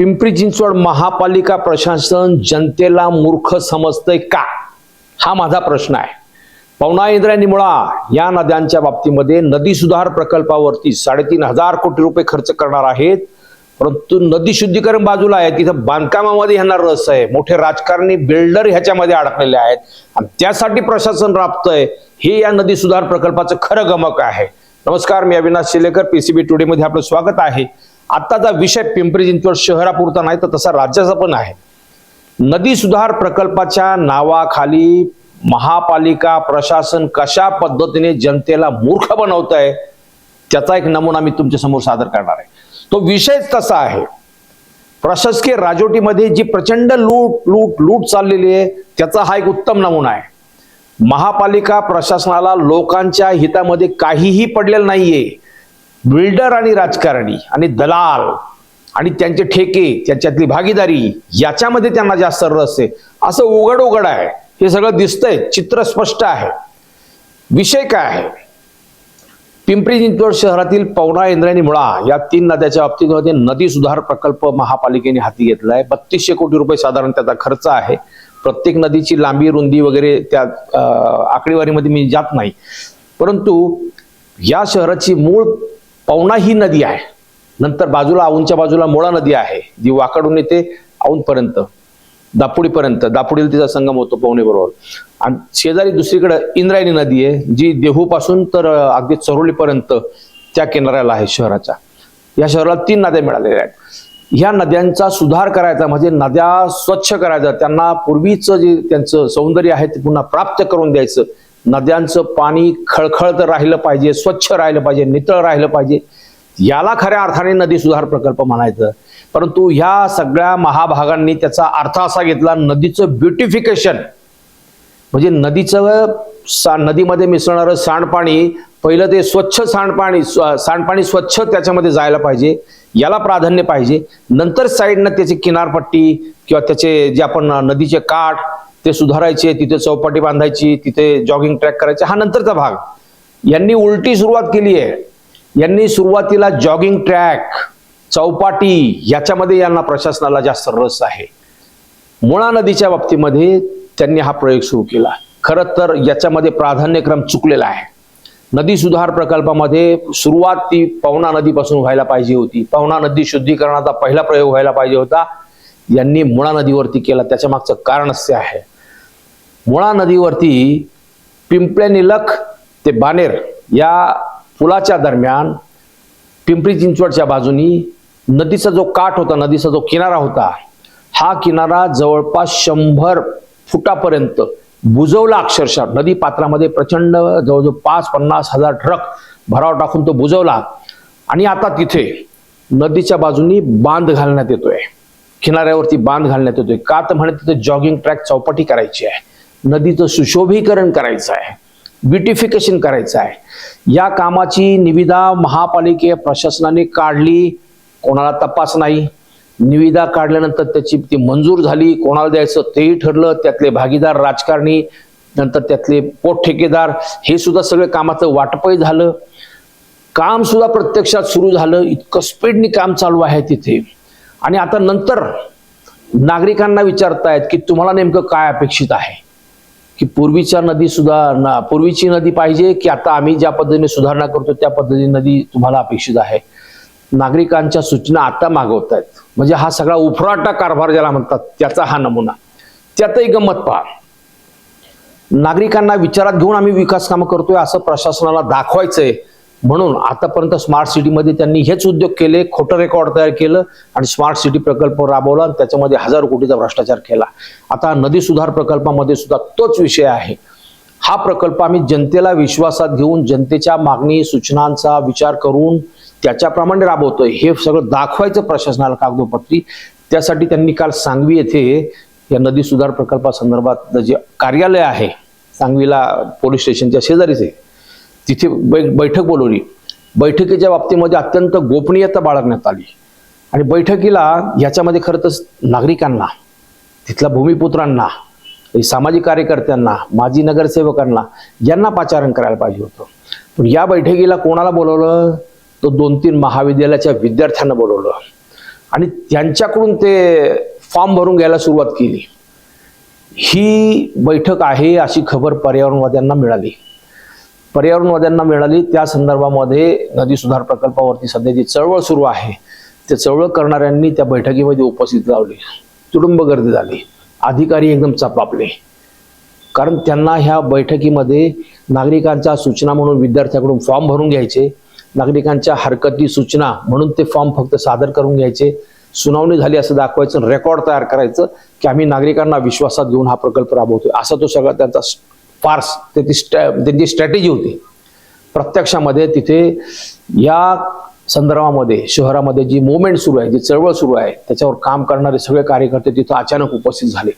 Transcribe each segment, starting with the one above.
पिंपरी चिंचवड महापालिका प्रशासन जनतेला मूर्ख समजतंय का? हा माझा प्रश्न आहे. पवना इंद्रा निमुळा या नद्यांच्या बाबतीमध्ये नदी सुधार प्रकल्पावरती साडेतीन हजार कोटी रुपये खर्च करणार आहेत. परंतु नदी शुद्धीकरण बाजूला आहे. तिथं बांधकामामध्ये ह्यांना रस आहे. मोठे राजकारणी बिल्डर ह्याच्यामध्ये अडकलेले आहेत. आणि त्यासाठी प्रशासन राबतंय. हे या नदी सुधार प्रकल्पाचं खरं गमक आहे. नमस्कार मी अविनाश शिलेकर पीसीबी टुडे मध्ये आपलं स्वागत आहे. आत्ताचा विषय पिंपरी चिंचवड शहरापुरता नाही तर तसा राज्याचा पण आहे. नदी सुधार प्रकल्पाच्या नावाखाली महापालिका प्रशासन कशा पद्धतीने जनतेला मूर्ख बनवत आहे त्याचा एक नमुना मी तुमच्यासमोर सादर करणार आहे. तो विषयच तसा आहे. प्रशासकीय राजवटीमध्ये जी प्रचंड लूट लूट लूट चाललेली आहे त्याचा हा एक उत्तम नमुना आहे. महापालिका प्रशासनाला लोकांच्या हितामध्ये काहीही पडलेलं नाहीये. बिल्डर आणि राजकारणी आणि दलाल आणि त्यांचे ठेके त्याच्यातली भागीदारी याच्यामध्ये त्यांना जास्त रस आहे. असं उघड उघड आहे. हे सगळं दिसतंय. चित्र स्पष्ट आहे. विषय काय आहे? पिंपरी चिंचवड शहरातील पवना इंद्रायणी मुळा या तीन नद्याच्या बाबतीमध्ये नदी सुधार प्रकल्प महापालिकेने हाती घेतलाय बत्तीसशे कोटी रुपये साधारण त्याचा खर्च आहे. प्रत्येक नदीची लांबी रुंदी वगैरे त्या आकडेवारीमध्ये मी जात नाही. परंतु या शहराची मूळ पवना ही नदी आहे. नंतर बाजूला औंच्या बाजूला मुळा नदी आहे. जी वाकडून येते औंधपर्यंत दापुडीपर्यंत. दापुडीला तिचा संगम होतो पवने बरोबर आणि शेजारी दुसरीकडे इंद्रायणी नदी आहे जी देहूपासून तर अगदी चरोलीपर्यंत त्या किनाऱ्याला आहे शहराच्या. या शहराला तीन नद्या मिळालेल्या आहेत. ह्या नद्यांचा सुधार करायचा म्हणजे नद्या स्वच्छ करायचा त्यांना पूर्वीचं जे त्यांचं सौंदर्य आहे ते पुन्हा प्राप्त करून द्यायचं. नद्यांचं पाणी खळखळत राहिलं पाहिजे स्वच्छ राहिलं पाहिजे नितळ राहिलं पाहिजे. याला खऱ्या अर्थाने नदी सुधार प्रकल्प म्हणायचं. परंतु ह्या सगळ्या महाभागांनी त्याचा अर्थ असा घेतला नदीचं ब्युटिफिकेशन म्हणजे नदीचं सा नदीमध्ये मिसळणारं सांडपाणी पहिलं ते स्वच्छ सांडपाणी स्व- सांडपाणी स्वच्छ त्याच्यामध्ये जायला पाहिजे याला प्राधान्य पाहिजे. नंतर साईडनं त्याची किनारपट्टी किंवा त्याचे जे आपण नदीचे काठ ते सुधारायचे तिथे चौपाटी बांधायची तिथे जॉगिंग ट्रॅक करायचे हा नंतरचा भाग. यांनी उलटी सुरुवात केली आहे. यांनी सुरुवातीला जॉगिंग ट्रॅक चौपाटी याच्यामध्ये यांना प्रशासनाला जास्त रस आहे. मुळा नदीच्या बाबतीमध्ये त्यांनी हा प्रयोग सुरू केला. खरं तर याच्यामध्ये प्राधान्यक्रम चुकलेला आहे. नदी सुधार प्रकल्पामध्ये सुरुवात ती पवना नदीपासून व्हायला पाहिजे होती. पवना नदी शुद्धीकरणाचा पहिला प्रयोग व्हायला पाहिजे होता. यांनी मुळा नदीवरती केला. त्याच्या मागचं कारण असे आहे. मुळा नदीवरती पिंपळे निलख ते बानेर या पुलाच्या दरम्यान पिंपरी चिंचवडच्या बाजूनी नदीचा जो काठ होता नदीचा जो किनारा होता हा किनारा जवळपास शंभर फुटापर्यंत बुजवला अक्षरशः. नदी पात्रामध्ये प्रचंड जवळजवळ पाच पन्नास हजार ट्रक भराव टाकून तो बुजवला. आणि आता तिथे नदीच्या बाजूनी बांध घालण्यात येतोय. किनाऱ्यावरती बांध घालण्यात येतोय. का तर म्हणे तिथे जॉगिंग ट्रॅक चौपाटी करायची आहे. नदीचं सुशोभीकरण करायचं आहे ब्युटिफिकेशन करायचं आहे. या कामाची निविदा महापालिके प्रशासनाने काढली कोणाला तपास नाही. निविदा काढल्यानंतर त्याची ती मंजूर झाली कोणाला द्यायचं तेही ठरलं त्यातले भागीदार राजकारणी नंतर त्यातले पोट ठेकेदार हे सुद्धा सगळे कामाचं वाटपही झालं. काम सुद्धा प्रत्यक्षात सुरू झालं इतकं स्पीडनी काम चालू आहे तिथे. आणि आता नंतर नागरिकांना विचारतायत की तुम्हाला नेमकं काय अपेक्षित आहे? की पूर्वीच्या नदी सुधारणा पूर्वीची नदी पाहिजे की आता आम्ही ज्या पद्धतीने सुधारणा करतो त्या पद्धतीने नदी तुम्हाला अपेक्षित आहे. नागरिकांच्या सूचना आता मागवत आहेत म्हणजे हा सगळा उफराटा कारभार ज्याला म्हणतात त्याचा हा नमुना. त्यातही गंमत पहा. नागरिकांना विचारात घेऊन आम्ही विकास कामं करतोय असं प्रशासनाला दाखवायचंय म्हणून आतापर्यंत स्मार्ट सिटीमध्ये त्यांनी हेच उद्योग केले खोटं रेकॉर्ड तयार केलं आणि स्मार्ट सिटी प्रकल्प राबवला आणि त्याच्यामध्ये हजारो कोटीचा भ्रष्टाचार केला. आता नदी सुधार प्रकल्पामध्ये सुद्धा तोच विषय आहे. हा प्रकल्प आम्ही जनतेला विश्वासात घेऊन जनतेच्या मागणी सूचनांचा विचार करून त्याच्याप्रमाणे राबवतोय. हे सगळं दाखवायचं प्रशासनाला कागदोपत्री. त्यासाठी त्यांनी काल सांगवी येथे या नदी सुधार प्रकल्पासंदर्भात जे कार्यालय आहे सांगवीला पोलीस स्टेशनच्या शेजारीच आहे. तिथे बै- बैठक बोलवली. बैठकीच्या बाबतीमध्ये अत्यंत गोपनीयता बाळगण्यात आली. आणि बैठकीला याच्यामध्ये खरं तर नागरिकांना तिथल्या भूमिपुत्रांना सामाजिक कार्यकर्त्यांना माजी नगरसेवकांना यांना पाचारण करायला पाहिजे होतं. पण या बैठकीला कोणाला बोलवलं? तर दोन तीन महाविद्यालयाच्या विद्यार्थ्यांना बोलवलं. आणि त्यांच्याकडून ते फॉर्म भरून घ्यायला सुरुवात केली. ही बैठक आहे अशी खबर पर्यावरणवाद्यांना मिळाली. पर्यावरणवाद्यांना मिळाली. त्या संदर्भामध्ये नदी सुधार प्रकल्पावरती सध्या जी चळवळ सुरू आहे ते चळवळ करणाऱ्यांनी त्या बैठकीमध्ये उपस्थित लावली तुडुंब गर्दी झाली. अधिकारी एकदम चपापले. कारण त्यांना ह्या बैठकीमध्ये नागरिकांच्या सूचना म्हणून विद्यार्थ्याकडून फॉर्म भरून घ्यायचे नागरिकांच्या हरकती सूचना म्हणून ते फॉर्म फक्त सादर करून घ्यायचे सुनावणी झाली असं दाखवायचं रेकॉर्ड तयार करायचं की आम्ही नागरिकांना विश्वासात घेऊन हा प्रकल्प राबवतोय. असा तो सगळा त्यांचा फार्स त्याची स्ट्रॅ त्यांची स्ट्रॅटेजी होती प्रत्यक्षामध्ये तिथे या संदर्भामध्ये शहरामध्ये जी मुवमेंट सुरू आहे जी चळवळ सुरू आहे त्याच्यावर काम करणारे सगळे कार्यकर्ते तिथं अचानक उपस्थित झाले.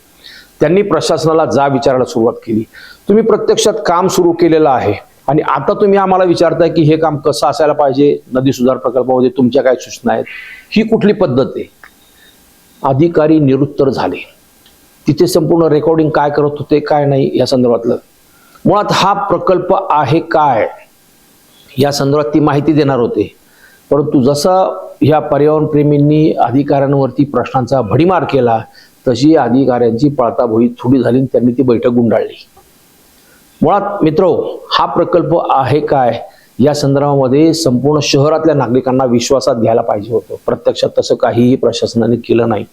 त्यांनी प्रशासनाला जा विचारायला सुरुवात केली. तुम्ही प्रत्यक्षात काम सुरू केलेलं आहे आणि आता तुम्ही आम्हाला विचारताय की हे काम कसं असायला पाहिजे? नदी सुधार प्रकल्पामध्ये तुमच्या काय सूचना आहेत? ही कुठली पद्धत आहे? अधिकारी निरुत्तर झाले. तिथे संपूर्ण रेकॉर्डिंग काय करत होते काय नाही या संदर्भातलं मुळात हा प्रकल्प आहे काय? या संदर्भात ती माहिती देणार होते. परंतु जसं ह्या पर्यावरणप्रेमींनी अधिकाऱ्यांवरती प्रश्नांचा भडीमार केला तशी अधिकाऱ्यांची पळताभोळी थोडी झाली आणि त्यांनी ती बैठक गुंडाळली. मुळात मित्र हा प्रकल्प आहे काय? या संदर्भामध्ये संपूर्ण शहरातल्या नागरिकांना विश्वासात घ्यायला पाहिजे होतं. प्रत्यक्षात तसं काहीही प्रशासनाने केलं नाही.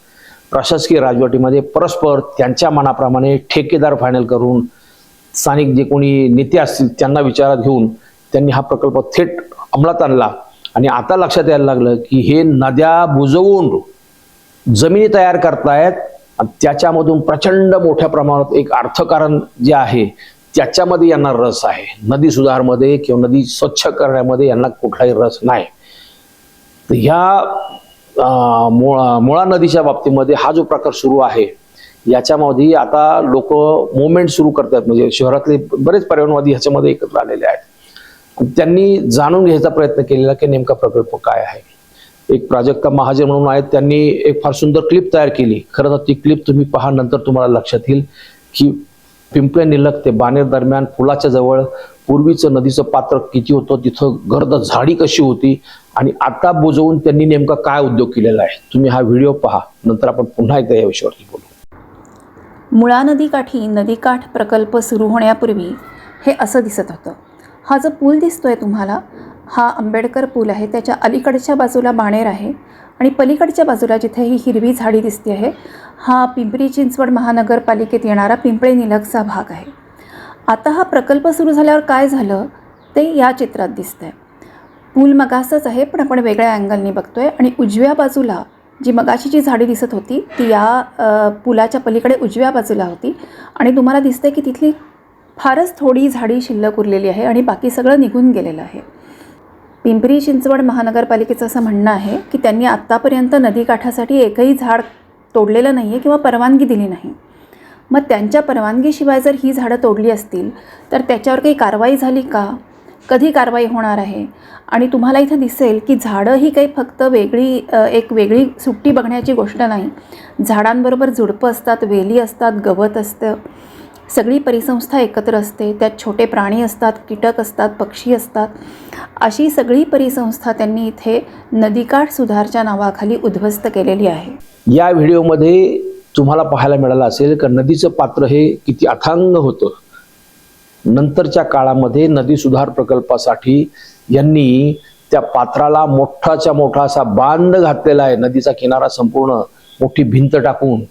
प्रशासकीय राजवटीमध्ये परस्पर त्यांच्या मनाप्रमाणे ठेकेदार फायनल करून स्थानिक जे कोणी नेते असतील त्यांना विचारात घेऊन त्यांनी हा प्रकल्प थेट अंमलात आणला. आणि आता लक्षात यायला लागलं की हे नद्या बुजवून जमिनी तयार करतायत आणि त्याच्यामधून प्रचंड मोठ्या प्रमाणात एक अर्थकारण जे आहे त्याच्यामध्ये यांना रस आहे. नदी सुधारमध्ये किंवा नदी स्वच्छ करण्यामध्ये यांना कुठलाही रस नाही. तर ह्या मुळा मुळा नदीच्या बाबतीमध्ये हा जो प्रकार सुरू आहे याच्यामध्ये आता लोक मुवमेंट सुरू करतात. म्हणजे शहरातले बरेच पर्यावरणवादी ह्याच्यामध्ये एकत्र आलेले आहेत. त्यांनी जाणून घ्यायचा प्रयत्न केलेला की नेमका प्रकल्प काय आहे. एक प्राजक्ता महाजन म्हणून आहेत. त्यांनी एक फार सुंदर क्लिप तयार केली. खरं तर ती क्लिप तुम्ही पहा नंतर तुम्हाला लक्षात येईल की पिंपळे निलक ते बानेर दरम्यान पुलाच्या जवळ पूर्वीचं नदीचं पात्र किती होतं तिथं गर्द झाडी कशी होती आणि आता बुजवून त्यांनी नेमका काय उद्योग केलेला आहे. तुम्ही हा व्हिडिओ पहा. नंतर आपण पुन्हा एकदा या विषयावरती बोलू. मुळा नदीकाठी नदीकाठ प्रकल्प सुरू होण्यापूर्वी हे असं दिसत होतं. हा जो पूल दिसतो आहे तुम्हाला हा आंबेडकर पूल आहे. त्याच्या अलीकडच्या बाजूला बाणेर आहे आणि पलीकडच्या बाजूला जिथे ही हिरवी झाडी दिसते आहे हा पिंपरी चिंचवड महानगरपालिकेत येणारा पिंपळे निलगचा भाग आहे. आता हा प्रकल्प सुरू झाल्यावर काय झालं ते या चित्रात दिसतं आहे पूल मगासच आहे पण आपण वेगळ्या अँगलनी बघतो आहे आणि उजव्या बाजूला जी मगाशी जी झाडी दिसत होती ती या पुलाच्या पलीकडे उजव्या बाजूला होती. आणि तुम्हाला दिसतं की तिथली फारच थोडी झाडी शिल्लक उरलेली आहे आणि बाकी सगळं निघून गेलेलं आहे. पिंपरी चिंचवड महानगरपालिकेचं असं म्हणणं आहे की त्यांनी आत्तापर्यंत नदीकाठासाठी एकही झाड तोडलेलं नाही आहे किंवा परवानगी दिली नाही. मग त्यांच्या परवानगीशिवाय जर ही झाडं तोडली असतील तर त्याच्यावर काही कारवाई झाली का? कधी कारवाई होणार आहे? आणि तुम्हाला इथं दिसेल की झाडं ही काही फक्त वेगळी एक वेगळी सुट्टी बघण्याची गोष्ट नाही. झाडांबरोबर झुडपं असतात वेली असतात गवत असतं. सगळी परिसंस्था एकत्र असते. त्यात छोटे प्राणी असतात कीटक असतात पक्षी असतात. अशी सगळी परिसंस्था त्यांनी इथे नदीकाठ सुधारच्या नावाखाली उद्ध्वस्त केलेली आहे. या व्हिडिओमध्ये तुम्हाला पाहायला मिळालं असेल का नदीचं पात्र हे किती अथांग होतं. नंतरच्या काळामध्ये नदी सुधार प्रकल्पासाठी यांनी त्या पात्राला मोठाच्या मोठा असा बांध घातलेला आहे. नदीचा किनारा संपूर्ण मोठी भिंत टाकून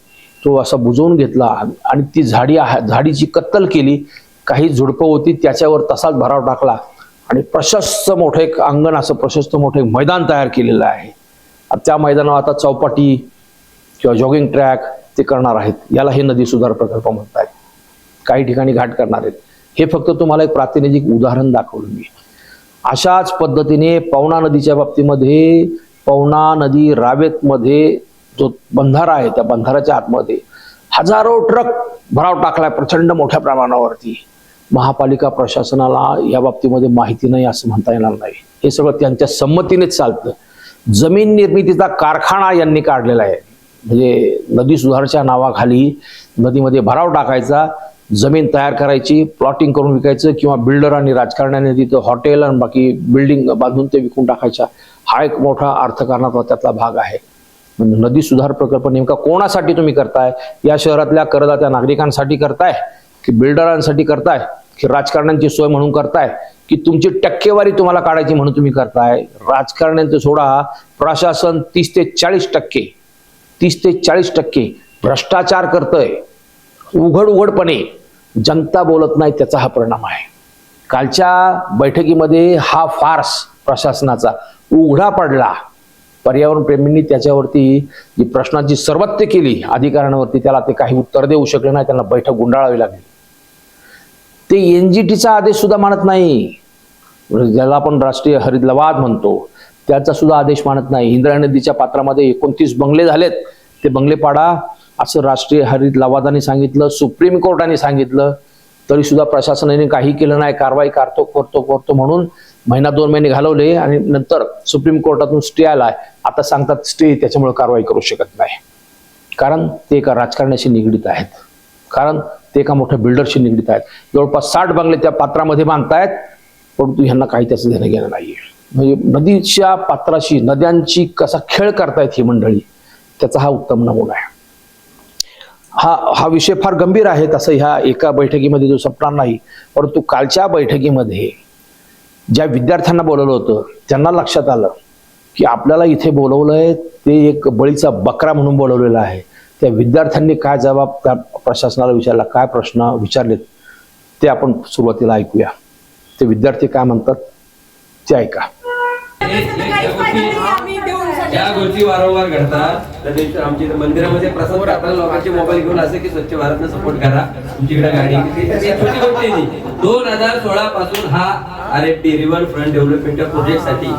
तो असा बुजवून घेतला. आणि ती झाडी झाडीची कत्तल केली. काही झुडपं होती त्याच्यावर तसाच भराव टाकला. आणि प्रशस्त मोठं एक अंगण असं प्रशस्त मोठं एक मैदान तयार केलेलं आहे. त्या मैदानावर आता चौपाटी किंवा जॉगिंग ट्रॅक ते करणार आहेत. याला हे नदी सुधार प्रकल्प म्हणतात. काही ठिकाणी घाट करणार आहेत. हे फक्त तुम्हाला एक प्रातिनिधिक उदाहरण दाखवलं मी. अशाच पद्धतीने पवना नदीच्या बाबतीमध्ये पवना नदी रावेतमध्ये जो बंधारा आहे त्या बंधाराच्या आतमध्ये हजारो ट्रक भराव टाकलाय प्रचंड मोठ्या प्रमाणावरती. महापालिका प्रशासनाला या बाबतीमध्ये माहिती नाही असं म्हणता येणार नाही. हे सगळं त्यांच्या संमतीनेच चालतं. जमीन निर्मितीचा कारखाना यांनी काढलेला आहे. म्हणजे नदी सुधारच्या नावाखाली नदीमध्ये भराव टाकायचा जमीन तयार करायची प्लॉटिंग करून विकायचं किंवा बिल्डर आणि राजकारण्याने तिथं हॉटेल आणि बाकी बिल्डिंग बांधून ते विकून टाकायच्या हा एक मोठा अर्थकारणाचा त्यातला भाग आहे. म्हणजे नदी सुधार प्रकल्प नेमका कोणासाठी तुम्ही करताय? या शहरातल्या करदात्या नागरिकांसाठी करताय? की बिल्डरांसाठी करताय? की राजकारण्यांची सोय म्हणून करताय? की तुमची टक्केवारी तुम्हाला काढायची म्हणून तुम्ही करताय? राजकारण्यांचं सोडा. प्रशासन तीस ते चाळीस टक्के तीस ते चाळीस टक्के भ्रष्टाचार करतंय. उघड उघडपणे जनता बोलत नाही त्याचा हा परिणाम आहे. कालच्या बैठकीमध्ये हा फार्स प्रशासनाचा उघडा पडला. पर्यावरण प्रेमींनी त्याच्यावरती जी प्रश्नांची सर्वत्य केली अधिकाऱ्यांवरती त्याला ते काही उत्तर देऊ शकले नाही त्यांना बैठक गुंडाळावी लागली. ते एनजीटीचा आदेश सुद्धा मानत नाही. ज्याला आपण राष्ट्रीय हरित लवाद म्हणतो त्याचा सुद्धा आदेश मानत नाही. इंद्रा नदीच्या पात्रामध्ये एकोणतीस बंगले झालेत. ते बंगले पाडा असं राष्ट्रीय हरित लवादाने सांगितलं सुप्रीम कोर्टाने सांगितलं तरी सुद्धा प्रशासनाने काही केलं नाही कारवाई करतो करतो करतो म्हणून महिना दोन महिने घालवले आणि नंतर सुप्रीम कोर्टातून स्टे आलाय. आता सांगतात स्टे त्याच्यामुळे कारवाई करू शकत नाही. कारण ते एका राजकारण्याशी निगडीत आहेत. कारण ते एका मोठ्या बिल्डरशी निगडीत आहेत. जवळपास साठ बंगले त्या पात्रामध्ये बांधतायत परंतु ह्यांना काही त्याचं देणं घेणं नाहीये. म्हणजे नदीच्या पात्राशी नद्यांची कसा खेळ करतायत ही मंडळी त्याचा हा उत्तम नमुना आहे. हा हा विषय फार गंभीर आहे तसं ह्या एका बैठकीमध्ये जो संपणार नाही परंतु कालच्या बैठकीमध्ये ज्या विद्यार्थ्यांना बोलवलं होतं त्यांना लक्षात आलं की आपल्याला इथे बोलवलंय ते एक बळीचा बकरा म्हणून बोलवलेला आहे त्या विद्यार्थ्यांनी काय जबाब त्या प्रशासनाला विचारला काय प्रश्न विचारलेत ते आपण सुरुवातीला ऐकूया ते विद्यार्थी काय म्हणतात ते ऐका या गोष्टी वारंवार घडतात आमच्या इथे मंदिरामध्ये प्रसाद करताना लोकांचे मोबाईल घेऊन असे की स्वच्छ भारतनं सपोर्ट करा. तुमच्याकडे गाडी छोटी गोष्ट. दोन हजार सोळा पासून हा R F T river front development प्रोजेक्टसाठी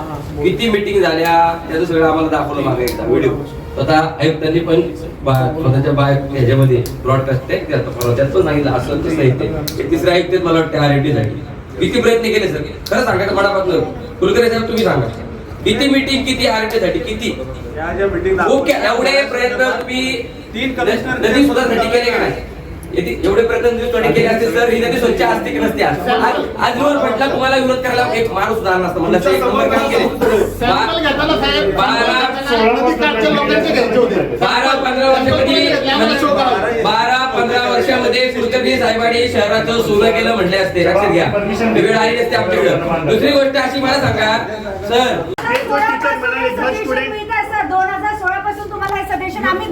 किती मिटिंग झाल्या त्याचं सगळं आम्हाला दाखवलं मागे एकदा. व्हिडिओ स्वतः आयुक्तांनी पण स्वतःच्या बाय ह्याच्यामध्ये ब्रॉडकास्ट त्यात पण सांगितलं. असं तसं आहे ते. एक तिसरे आयुक्त मला वाटतं आर एफ टी साठी किती प्रयत्न केले सर? खरं सांगायचं मनापासून. कुलकर्णी साहेब तुम्ही सांगा. किती मीटिंग किती आरटी साठी किती? एवढे प्रयत्न तुम्ही तीन नदी सुधारण्यासाठी केले का नाही? एवढे प्रयत्न नदी सुधारण्यासाठी केले असते सर. ही नदी स्वच्छ असते की नसते आज आज- आज विरोध भेटला तुम्हाला विरोध करायला एक माणूस सुधारणा असतं म्हणलं एक नंबर काम केले. साहेब बारा पंधरा वर्षामध्ये बारा पंधरा वर्षामध्ये कुलकर्णी साहेबांनी शहराचं सोनं केलं म्हटले असते. लक्षात घ्या. वेळ आली असते आपल्याकडे दुसरी गोष्ट अशी मला सांगा सर दोन हजार सोळा पासून तुम्हाला हे सजेशन आम्ही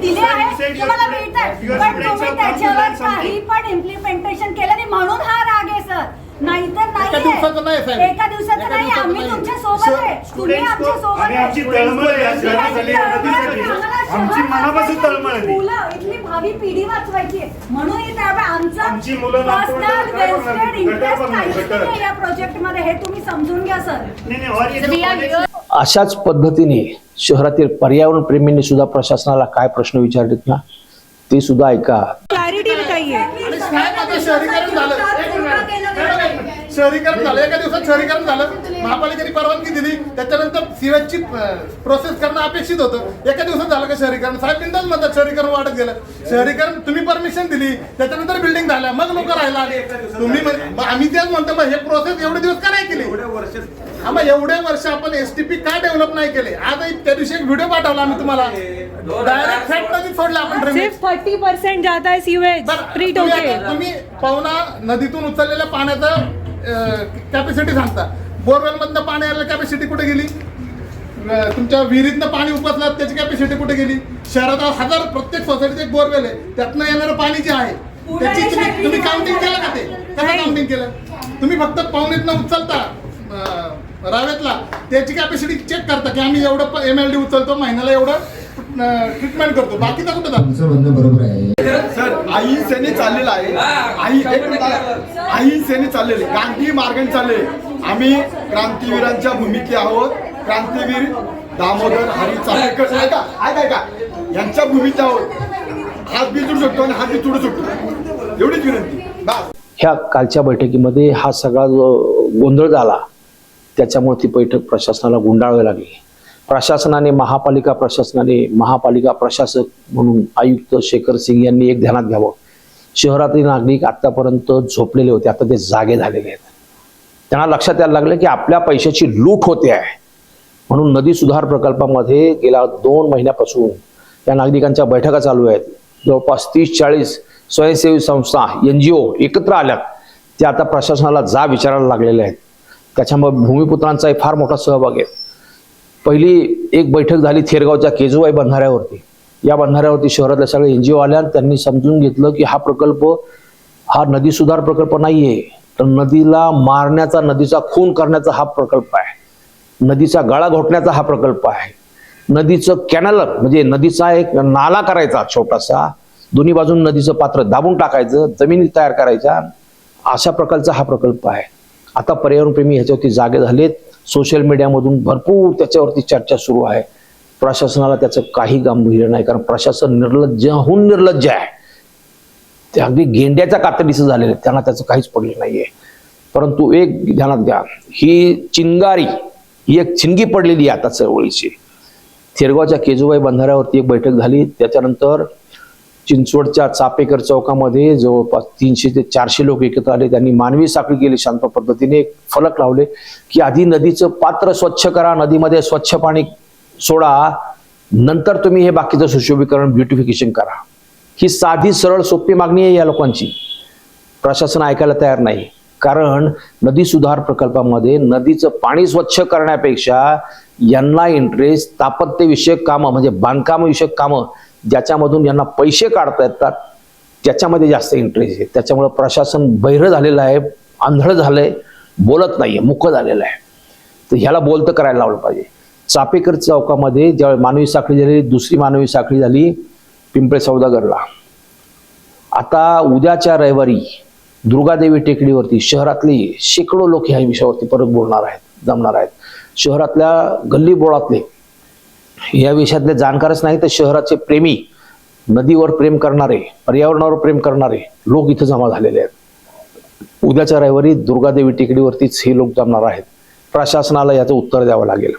तुम्हाला मिळत आहे पण तुम्ही त्याच्यावर काही पण इम्प्लिमेंटेशन केलं नाही म्हणून हा राग आहे सर नाहीतर नाही एका दिवसाचं नाही, आम्ही. तुमच्यासोबत आहे. तुम्ही आमच्यासोबत आणि आमची तळमळ आहे या शहरासाठी या नदीसाठी. आमची मनापासून तळमळ आहे. मुलं इथली भावी पिढी वाचवायची आहे. म्हणून इथे आम्ही आमचं नातवंड पर्सनल गटर वेस्टेड बनणार, इंटरेस्ट गटर बनणार, काहीच गटर. नाही या प्रोजेक्टमध्ये हे तुम्ही समजून घ्या सर नाही नाही और ये जो project- अशाच पद्धतीने शहरातील पर्यावरण प्रेमींनी सुद्धा प्रशासनाला काय प्रश्न विचारलेत ना ते सुद्धा ऐका क्लॅरिटी बताइए आणि साहेब आता शहरीकरण झालं एक मिनिट. शहरीकरण झालं. एका दिवसात शहरीकरण झालं. महापालिकेने परवानगी दिली. त्याच्यानंतर सिवेजची प्रोसेस करणं अपेक्षित होतं. एका दिवसात झालं का शहरीकरण? साहेब बिंदाच म्हणतात शहरीकरण वाढत गेलं. शहरीकरण तुम्ही परमिशन दिली. त्याच्यानंतर बिल्डिंग झाल्या. मग लोक राहायला आले तुम्ही आम्ही तेच म्हणतो मग हे प्रोसेस एवढे दिवस का नाही केली? हा मग एवढे वर्ष आपण एसटीपी का डेव्हलप नाही केले? आज त्या दिवशी एक व्हिडिओ पाठवला आम्ही तुम्हाला. डायरेक्ट थेट नदीत सोडलं आपण. सिर्फ थर्टी परसेंट जाता है सीवेज तुम्ही पाहुणा नदीतून उचललेल्या पाण्याचं कॅपॅसिटी सांगता. बोरवेल मधनं पाणी आलेलं कॅपॅसिटी कुठे गेली? तुमच्या विहिरीतनं पाणी उपसलं त्याची कॅपॅसिटी कुठे गेली? शहरात हजार प्रत्येक सोसायटीत एक बोरवेल आहे. त्यातनं येणारं पाणी जे आहे त्याची तुम्ही तुम्ही काउंटिंग केलं का ते? कसं काउंटिंग केलं? तुम्ही फक्त पाहुणीतनं उचलता रावेतला. त्याची कॅपॅसिटी चेक करता की आम्ही एवढं एम एल डी उचलतो महिन्याला एवढं. ट्रीटमेंट करतो. बाकीचा कुठं तुमचं म्हणणं बरोबर आहे. सर अहिंसेने चाललेला आहे. आई एक मिनिट अहिंसेने चाललेले गांधी मार्गाने चालले. आम्ही क्रांतीवीरांच्या भूमिके आहोत. क्रांतीवीर दामोदर हरी चाफेकर ऐका ऐका ऐका. यांच्या भूमिके आहोत. हात बी जोडू शकतो आणि हात बी जोडू शकतो. एवढीच विनंती. बस. ह्या कालच्या बैठकीमध्ये हा सगळा जो गोंधळ झाला त्याच्यामुळे ती बैठक प्रशासनाला गुंडाळावी लागली. प्रशासनाने महापालिका प्रशासनाने महापालिका प्रशासक म्हणून आयुक्त शेखर सिंग यांनी एक ध्यानात घ्यावं. शहरातील नागरिक आतापर्यंत झोपलेले होते आता ते जागे झालेले आहेत. त्यांना लक्षात यायला लागलं की आपल्या पैशाची लूट होते आहे. म्हणून नदी सुधार प्रकल्पामध्ये गेल्या दोन महिन्यापासून या नागरिकांच्या बैठका चालू आहेत. जवळपास तीस चाळीस स्वयंसेवी संस्था एन जी ओ एकत्र आल्यात. ते आता प्रशासनाला जा विचारायला लागलेले आहेत. त्याच्यामुळे भूमिपुत्रांचाही फार मोठा सहभाग आहे. पहिली एक बैठक झाली थेरगावच्या केजुबाई बंधाऱ्यावरती. या बंधाऱ्यावरती शहरातल्या सगळे एन जी ओ आल्या त्यांनी समजून घेतलं की हा प्रकल्प हा नदी सुधार प्रकल्प नाहीये. तर नदीला मारण्याचा नदीचा खून करण्याचा हा प्रकल्प आहे. नदीचा गळा घोटण्याचा हा प्रकल्प आहे. नदीचं कॅनल म्हणजे नदीचा एक नाला करायचा छोटासा दोन्ही बाजून नदीचं पात्र दाबून टाकायचं जमिनी तयार करायच्या अशा प्रकारचा हा प्रकल्प आहे. आता पर्यावरणप्रेमी ह्याच्यावरती जागे झालेत. सोशल मीडियामधून भरपूर त्याच्यावरती चर्चा सुरू आहे. प्रशासनाला त्याचं काही गांभीर्य नाही कारण प्रशासन निर्लज्जहून निर्लज्ज आहे. ते अगदी गेंड्याच्या कातडीचं झालेलं आहे त्यांना त्याचं काहीच पडलं नाहीये. परंतु एक ध्यानात घ्या ही चिंगारी ही एक चिंगी पडलेली आहे आता चळवळीची थेरगावच्या केजूबाई बंधाऱ्यावरती एक बैठक झाली त्याच्यानंतर चिंचवडच्या चापेकर चौकामध्ये जवळपास तीनशे ते चारशे लोक एकत्र आले. त्यांनी मानवी साखळी केली. शांत पद्धतीने एक फलक लावले की आधी नदीचं पात्र स्वच्छ करा नदीमध्ये स्वच्छ पाणी सोडा. नंतर तुम्ही हे बाकीचं सुशोभीकरण ब्युटिफिकेशन करा. ही साधी सरळ सोपी मागणी आहे या लोकांची. प्रशासन ऐकायला तयार नाही. कारण नदी सुधार प्रकल्पामध्ये नदीचं पाणी स्वच्छ करण्यापेक्षा यांना इंटरेस्ट स्थापत्यविषयक कामं म्हणजे बांधकामविषयक कामं ज्याच्यामधून यांना पैसे काढता येतात त्याच्यामध्ये जास्त इंटरेस्ट आहे. त्याच्यामुळं प्रशासन बहिरं झालेलं आहे आंधळ झालंय बोलत नाहीये मुख झालेलं आहे. तर ह्याला बोलतं करायला लावलं पाहिजे. चापेकर चौकामध्ये ज्यावेळी मानवी साखळी झाली दुसरी मानवी साखळी झाली पिंपळे सौदागरला. आता उद्याच्या रविवारी दुर्गादेवी टेकडीवरती शहरातली शेकडो लोक ह्या विषयावरती परत बोलणार आहेत जमणार आहेत. शहरातल्या गल्ली बोळातले या विषयातले जाणकारच नाही तर शहराचे प्रेमी नदीवर प्रेम करणारे पर्यावरणावर प्रेम करणारे लोक इथं जमा झालेले आहेत. उद्याच्या रविवारी दुर्गादेवी टेकडीवरतीच हे लोक जमणार आहेत. प्रशासनाला याचं उत्तर द्यावं लागेल.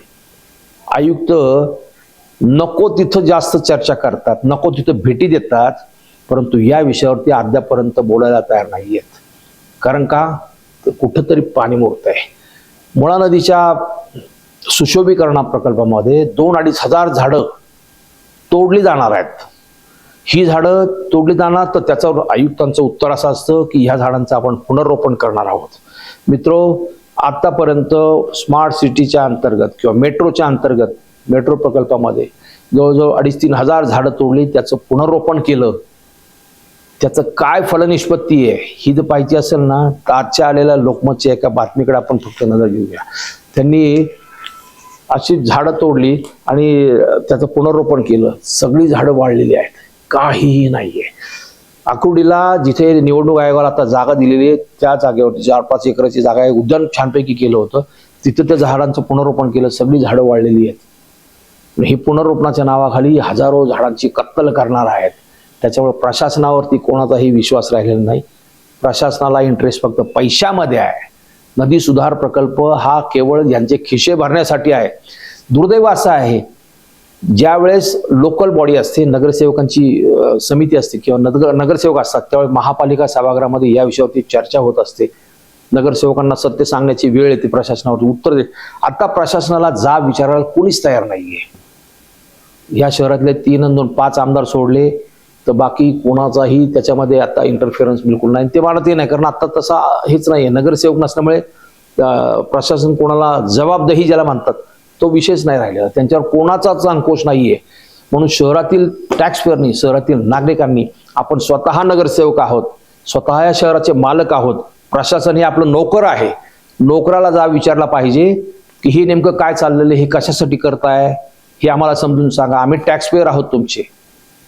आयुक्त नको तिथं जास्त चर्चा करतात नको तिथं भेटी देतात परंतु या विषयावरती अद्यापर्यंत बोलायला तयार नाही आहेत कारण का? कुठंतरी पाणी मोडत आहे मुळा नदीच्या सुशोभीकरणा प्रकल्पामध्ये दोन अडीच हजार झाडं तोडली जाणार आहेत. ही झाडं तोडली जाणार तर त्याच्यावर आयुक्तांचं उत्तर असं असतं की ह्या झाडांचं आपण पुनर्रोपण करणार आहोत. मित्रो आतापर्यंत स्मार्ट सिटीच्या अंतर्गत किंवा मेट्रोच्या अंतर्गत मेट्रो प्रकल्पामध्ये जवळजवळ अडीच तीन हजार झाडं तोडली त्याचं पुनर्रोपण केलं त्याचं काय फलनिष्पत्ती आहे ही जर पाहिजे असेल ना तर आजच्या आलेल्या लोकमतच्या एका बातमीकडे आपण फक्त नजर घेऊया. त्यांनी अशी झाडं तोडली आणि त्याचं पुनरोपण केलं. सगळी झाडं वाढलेली आहेत. काहीही नाहीये. आकुर्डीला जिथे निवडणूक आयोगाला आता जागा दिलेली आहे त्या जागेवरती चार पाच एकराची जागा आहे. उद्यान छानपैकी केलं होतं. तिथं त्या झाडांचं पुनर्रोपण केलं. सगळी झाडं वाढलेली आहेत. ही पुनर्रोपणाच्या नावाखाली हजारो झाडांची कत्तल करणार आहेत. त्याच्यामुळे प्रशासनावरती कोणाचाही विश्वास राहिलेला नाही. प्रशासनाला इंटरेस्ट फक्त पैशामध्ये आहे. नदी सुधार प्रकल्प हा केवळ यांचे खिशे भरण्यासाठी आहे. दुर्दैव असं आहे ज्या वेळेस लोकल बॉडी असते नगरसेवकांची समिती असते किंवा नगर नगरसेवक असतात त्यावेळेस महापालिका सभागृहामध्ये या विषयावरती चर्चा होत असते. नगरसेवकांना सत्य सांगण्याची वेळ येते प्रशासनावरती उत्तर दे आता प्रशासनाला जा विचारायला कोणीच तयार नाहीये. या शहरातले तीन दोन पाच आमदार सोडले तर बाकी कोणाचाही त्याच्यामध्ये आता इंटरफिअरन्स बिलकुल नाही. ते मला ते नाही कारण आता तसा हेच नाही आहे नगरसेवक नसल्यामुळे प्रशासन कोणाला जबाबदारी ज्याला म्हणतात तो विषयच नाही राहिलेला. त्यांच्यावर कोणाचाच अंकुश नाही आहे म्हणून शहरातील टॅक्सपेअरनी शहरातील नागरिकांनी आपण स्वतः नगरसेवक आहोत स्वतः या शहराचे मालक आहोत प्रशासन हे आपलं नोकर आहे. नोकराला जा विचारला पाहिजे की हे नेमकं काय चाललेलं आहे, हे कशासाठी करताय हे आम्हाला समजून सांगा. आम्ही टॅक्सपेअर आहोत तुमचे.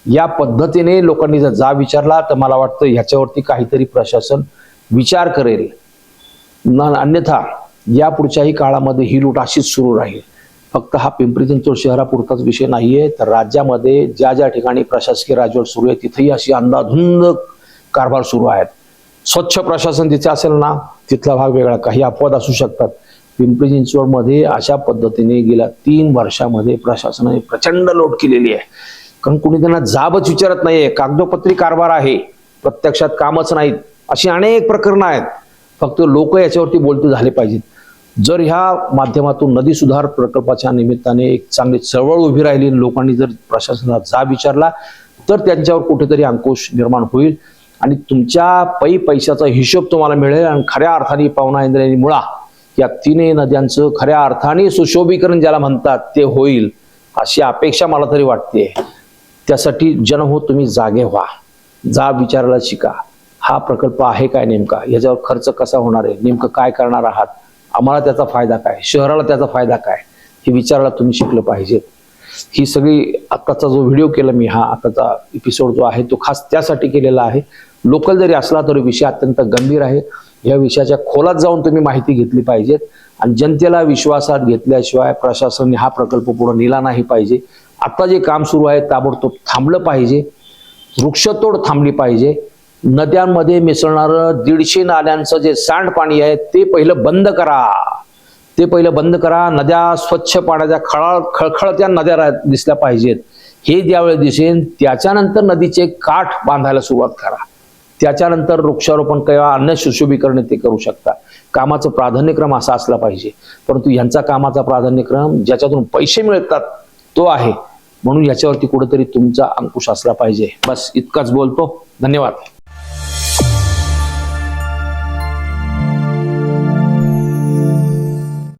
या पद्धतीने लोकांनी जर जा विचारला तर मला वाटतं ह्याच्यावरती काहीतरी प्रशासन विचार करेल. अन्यथा या पुढच्याही काळामध्ये ही लूट अशीच सुरू राहील. फक्त हा पिंपरी चिंचवड शहरापुरताच विषय नाहीये. तर राज्यामध्ये ज्या ज्या ठिकाणी प्रशासकीय राजवट सुरू आहे तिथेही अशी अंधाधुंद कारभार सुरू आहेत. स्वच्छ प्रशासन जिथे असेल ना तिथला भाग वेगळा काही अपवाद असू शकतात. पिंपरी चिंचवडमध्ये अशा पद्धतीने गेल्या तीन वर्षामध्ये प्रशासनाने प्रचंड लोट केलेली आहे. कारण कुणी त्यांना जाबच विचारत नाहीये. कागदोपत्री कारभार आहे. प्रत्यक्षात कामच नाहीत. अशी अनेक प्रकरणं आहेत. फक्त लोक याच्यावरती बोलते झाले पाहिजेत. जर ह्या माध्यमातून नदी सुधार प्रकल्पाच्या निमित्ताने एक चांगली चळवळ उभी राहिली लोकांनी जर प्रशासनाला जाब विचारला तर त्यांच्यावर कुठेतरी अंकुश निर्माण होईल आणि तुमच्या पै पैशाचा हिशोब तुम्हाला मिळेल आणि खऱ्या अर्थाने पावना इंद्रियांनी मुळा या तिन्ही नद्यांचं खऱ्या अर्थाने सुशोभीकरण ज्याला म्हणतात ते होईल अशी अपेक्षा मला तरी वाटते त्यासाठी जन्म हो तुम्ही जागे व्हा. जा विचारायला शिका. हा प्रकल्प आहे काय नेमका? याच्यावर खर्च कसा होणार आहे? नेमकं काय करणार आहात? आम्हाला त्याचा फायदा काय? शहराला त्याचा फायदा काय? हे विचारायला तुम्ही शिकलं पाहिजे. ही सगळी आत्ताचा जो व्हिडिओ केला मी हा आताचा एपिसोड जो आहे तो खास त्यासाठी केलेला आहे. लोकल जरी असला तरी विषय अत्यंत गंभीर आहे. या विषयाच्या खोलात जाऊन तुम्ही माहिती घेतली पाहिजेत. आणि जनतेला विश्वासात घेतल्याशिवाय प्रशासनाने हा प्रकल्प पुढे नेला नाही पाहिजे. आता जे काम सुरू आहे ताबडतोब थांबलं पाहिजे. वृक्षतोड थांबली पाहिजे. नद्यांमध्ये मिसळणारं दीडशे नाल्यांचं जे सांडपाणी आहे ते पहिलं बंद करा. ते पहिलं बंद करा. नद्या स्वच्छ पाण्याच्या खळा खळखळत्या नद्या दिसल्या पाहिजेत. हे ज्यावेळी दिसेल त्याच्यानंतर नदीचे काठ बांधायला सुरुवात करा. त्याच्यानंतर वृक्षारोपण किंवा अन्य सुशोभीकरण ते करू शकता. कामाचं प्राधान्यक्रम असा असला पाहिजे. परंतु यांचा कामाचा प्राधान्यक्रम ज्याच्यातून पैसे मिळतात तो आहे. म्हणून याच्यावरती कुठेतरी तुमचा अंकुश असला पाहिजे. बस इतकाच बोलतो. धन्यवाद.